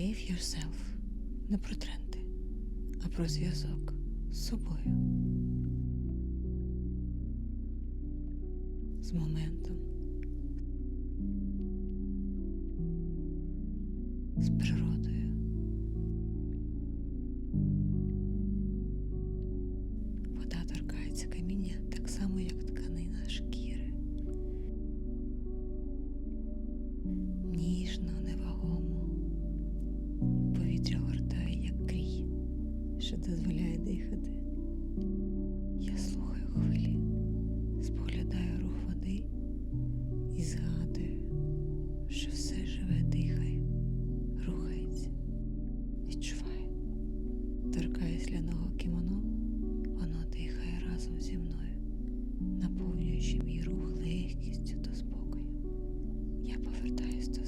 Save yourself. Не про тренди, а про зв'язок з собою. З моментом. З природою. більше дозволяє дихати. Я слухаю хвилі, споглядаю рух води і згадую, що все живе дихає, рухається, відчуває, торкаюсь ляного кімоно, воно дихає разом зі мною, наповнюючи мій рух легкістю та спокою. Я повертаюсь до.